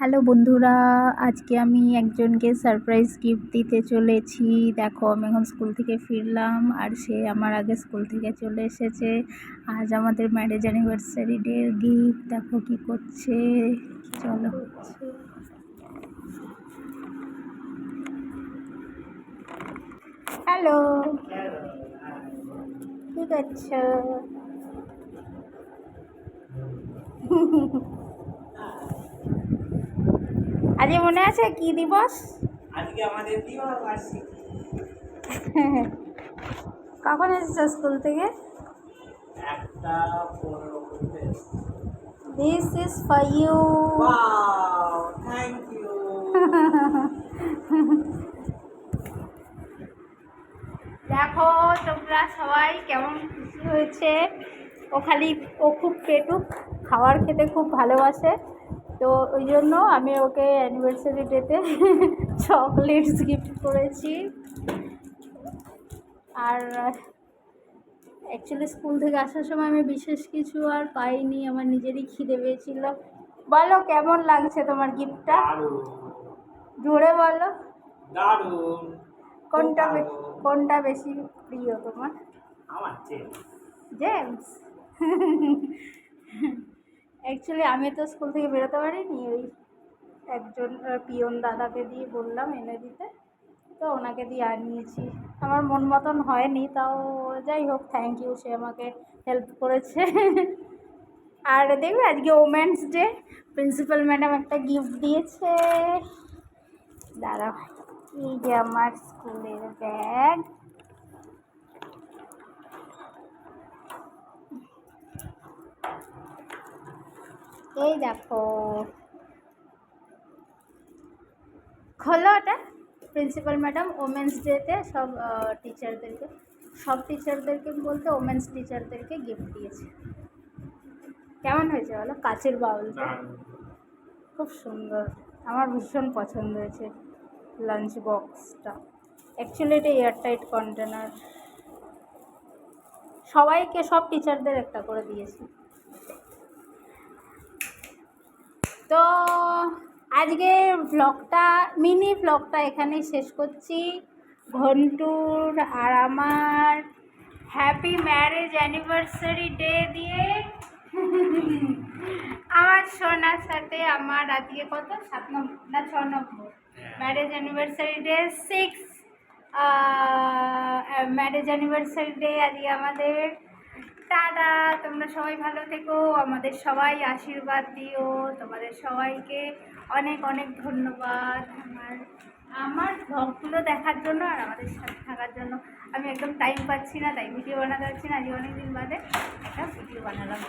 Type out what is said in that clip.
Hello বন্ধুরা, আজকে আমি একজনকে সারপ্রাইজ গিফট দিতে চলেছি। দেখো, আমি এখন স্কুল থেকে ফিরলাম আর সে আমার আগে স্কুল থেকে চলে এসেছে। আজ আমাদের ম্যারেজ অ্যানিভার্সারি ডের গিফট দেখো কি করছে। চলো। হ্যালো। কি করছ? আজকে মনে আছে কি দিবস? আজকে আমাদের বিবাহ বার্ষিকী কখন এসেছ স্কুল থেকে? একটা this is for you thank you দেখো তোমরা সবাই কেমন খুশি হয়েছে। ও খালি ও খুব পেটুক খাবার খেতে খুব ভালোবাসে। তো ওই জন্য আমি ওকে অ্যানিভার্সারি ডেতে চকলেটস গিফট করেছি। আর অ্যাকচুয়ালি স্কুল থেকে আসার সময় আমি বিশেষ কিছু আর পাইনি আমার নিজেরই খিদে পেয়েছিল। বলো কেমন লাগছে তোমার গিফটটা জোরে বলো। কোনটা কোনটা বেশি প্রিয় তোমার? আমার জেমস অ্যাকচুয়ালি আমি তো স্কুল থেকে বেরোতে পারিনি, ওই একজন পিয়ন দাদাকে দিয়ে বললাম এনে দিতে। তো ওনাকে দিয়ে আনিয়েছি। আমার মন মতন হয়নি, তাও যাই হোক থ্যাংক ইউ সে আমাকে হেল্প করেছে। আর দেখবে আজকে ওমেন্স ডে প্রিন্সিপাল ম্যাডাম একটা গিফট দিয়েছে। দাঁড়াও, এই যে আমার স্কুলের ব্যাগ এই দেখো। খোলো ওটা প্রিন্সিপাল ম্যাডাম ওমেন্স ডেতে সব টিচারদেরকে সব টিচারদেরকে বলতে ওমেন্স টিচারদেরকে গিফট দিয়েছে। কেমন হয়েছে বলো? কাচের বাউলটা খুব সুন্দর। আমার ভীষণ পছন্দ হয়েছে লাঞ্চ বক্সটা অ্যাকচুয়ালি এটা এয়ারটাইট কন্টেনার সবাইকে, সব টিচারদের একটা করে দিয়েছি। তো আজকে ব্লগটা মিনি ব্লগটা এখানে শেষ করছি। ঘন্টুর আর আমার হ্যাপি ম্যারেজ অ্যানিভার্সারি ডে দিয়ে আমার সোনার সাথে আমার আজকে কত? সাত নম্বর না ছ নম্বর। Marriage anniversary day six marriage anniversary day আজকে আমাদের টাটা তোমরা সবাই ভালো থেকো, আমাদের সবাই আশীর্বাদ দিও, তোমাদের সবাইকে অনেক অনেক ধন্যবাদ। আমার আমার ব্লগগুলো দেখার জন্য আর আমাদের সাথে থাকার জন্য। আমি একদম টাইম পাচ্ছি না, তাই ভিডিও বানাতে পারছি না আজকে অনেক দিন বাদে একটা ভিডিও বানালাম।